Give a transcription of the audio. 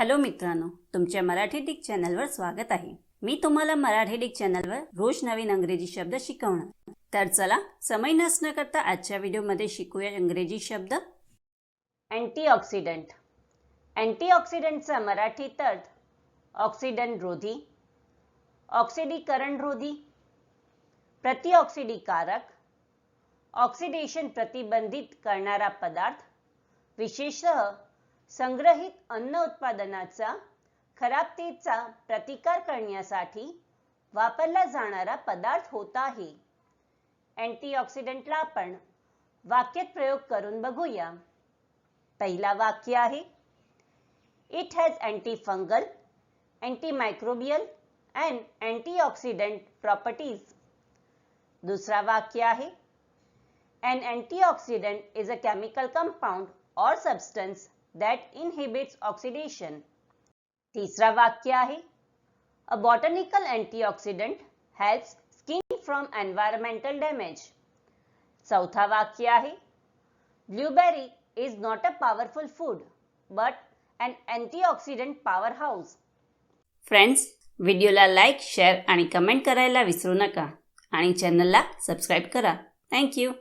Hello मित्रांनो तुमच्या Marathi Dick चॅनलवर स्वागत आहे. मी तुम्हाला मराठी डिक चॅनलवर रोज नवीन अंग्रेजी शब्द शिकवणार. तर चला समय नसणं करता आजच्या व्हिडिओमध्ये शिकूया इंग्रजी शब्द. अँटीऑक्सिडंट. अँटीऑक्सिडंटचा मराठीत अर्थ ऑक्सिडंट रोधी ऑक्सिडीकरण रोधी प्रतिऑक्सिडीकारक ऑक्सिडेशन प्रतिबंधित करणारा पदार्थ विशेषतः संग्रहित अन्न उत्पादनाचा खराबतेचा प्रतिकार करण्यासाठी वापरला जाणारा पदार्थ होत आहे. अँटीऑक्सिडंटला आपण वाक्यात प्रयोग करून बघूया. पहिला वाक्य आहे it has antifungal antimicrobial and antioxidant properties दुसरा वाक्य आहे and antioxidant is a chemical compound or substance that inhibits oxidation तिसरा वाक्य आहे a botanical antioxidant helps skin from environmental damage चौथा वाक्य आहे blueberry is not a powerful food but and antioxidant power house friends व्हिडिओला like share आणि comment करायला विसरू नका. आणि चॅनलला सबस्क्राईब करा. थँक्यू